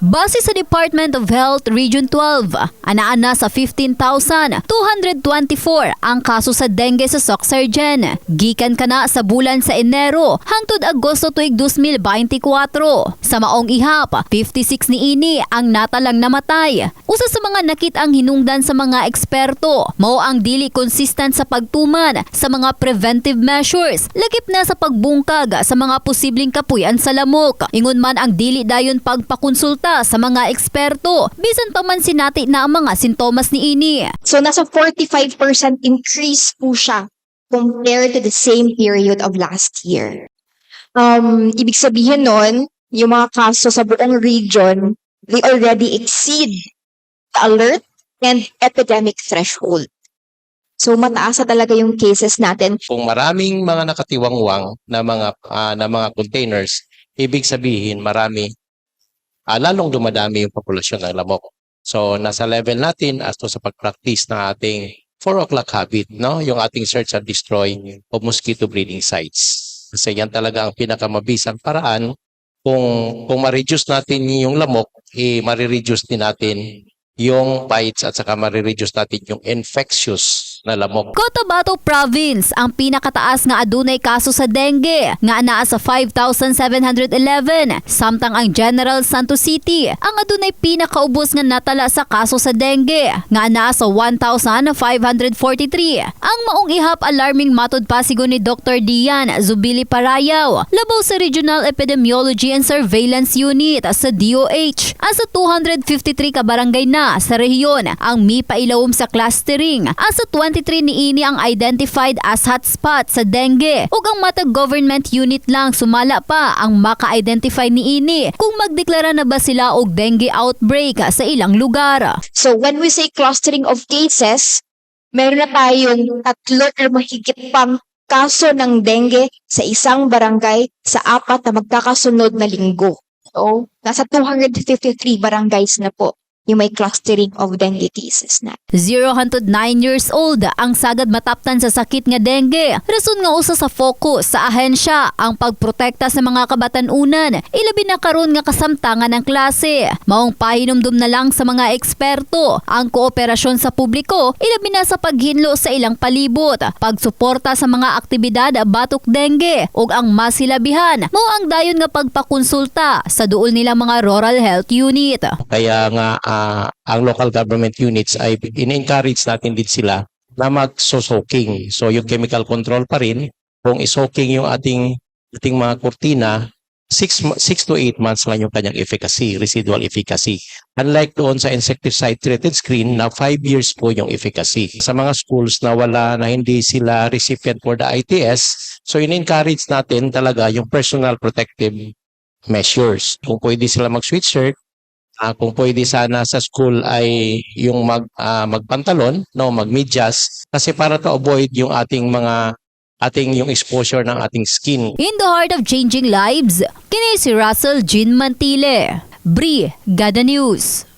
Base sa Department of Health Region 12, anaan na sa 15,224 ang kaso sa dengue sa Soxargen. Gikan ka na sa bulan sa Enero hangtod Agosto tuig 2024. Sa maong ihap, 56 ni ini ang natalang namatay. Usa sa mga nakit ang hinungdan sa mga eksperto, mao ang dili consistent sa pagtuman sa mga preventive measures, lagip na sa pagbungkag sa mga posibleng kapuyan sa lamok. Ingon man ang dili dayon pagpakonsulta sa mga eksperto, bisan pa man sinati na ang mga sintomas ni ini. So, nasa 45% increase po siya compared to the same period of last year. Um, ibig sabihin nun, yung mga kaso sa buong region, they already exceed the alert and epidemic threshold. So, mataas na talaga yung cases natin. kung maraming mga nakatiwangwang na mga ah, na mga containers, ibig sabihin marami ah, lalong dumadami yung populasyon ng lamok. So nasa level natin as to sa pag-practice ng ating 4 o'clock habit, no? Yung ating search and destroy of mosquito breeding sites. Kasi yan talaga ang pinakamabisang paraan kung kung ma-reduce natin yung lamok, eh ma-reduce din natin yung bites at saka ma-reduce natin yung infectious na lamok. Cotabato Province ang pinakataas nga adunay kaso sa dengue nga anaa sa 5,711 samtang ang General Santos City ang adunay pinakaubos nga natala sa kaso sa dengue nga anaa sa 1,543 ang maong ihap alarming matod pasigo ni Dr. Dian Zubili Parayaw labaw sa Regional Epidemiology and Surveillance Unit sa DOH asa 253 ka barangay na sa rehiyon ang mipailawom sa clustering asa 20 2023 niini ang identified as hotspot sa dengue ug ang matag government unit lang sumala pa ang maka-identify niini kung magdeklara na ba sila og dengue outbreak sa ilang lugar. So when we say clustering of cases, meron na tayong tatlo or mahigit pang kaso ng dengue sa isang barangay sa apat na magkakasunod na linggo. So, nasa 253 barangays na po yung may clustering of dengue cases na. 0 hangtod 9 years old ang sagad mataptan sa sakit nga dengue. Rason nga usa sa focus sa ahensya ang pagprotekta sa mga kabatanunan, ilabi na karon nga kasamtangan ng klase. Maong pahinumdum na lang sa mga eksperto ang kooperasyon sa publiko, ilabi na sa paghinlo sa ilang palibot, pagsuporta sa mga aktibidad batok dengue ug ang masilabihan mao ang dayon nga pagpakonsulta sa duol nilang mga rural health unit. Kaya nga ah, ang local government units ay in-encourage natin din sila na mag-soaking. So yung chemical control pa rin, kung isoaking yung ating ating mga kurtina, 6 six to 8 months lang yung kanyang efficacy, residual efficacy. Unlike doon sa insecticide treated screen na 5 years po yung efficacy. Sa mga schools na wala na hindi sila recipient for the ITS, so in-encourage natin talaga yung personal protective measures. Kung pwede sila mag-switch shirt, Ah, kung pwede sana sa school ay yung mag ah, magpantalon, no, magmedyas kasi para to avoid yung ating mga ating yung exposure ng ating skin. In the heart of changing lives, kini si Russell Jean Mantile. Bri, Gada News.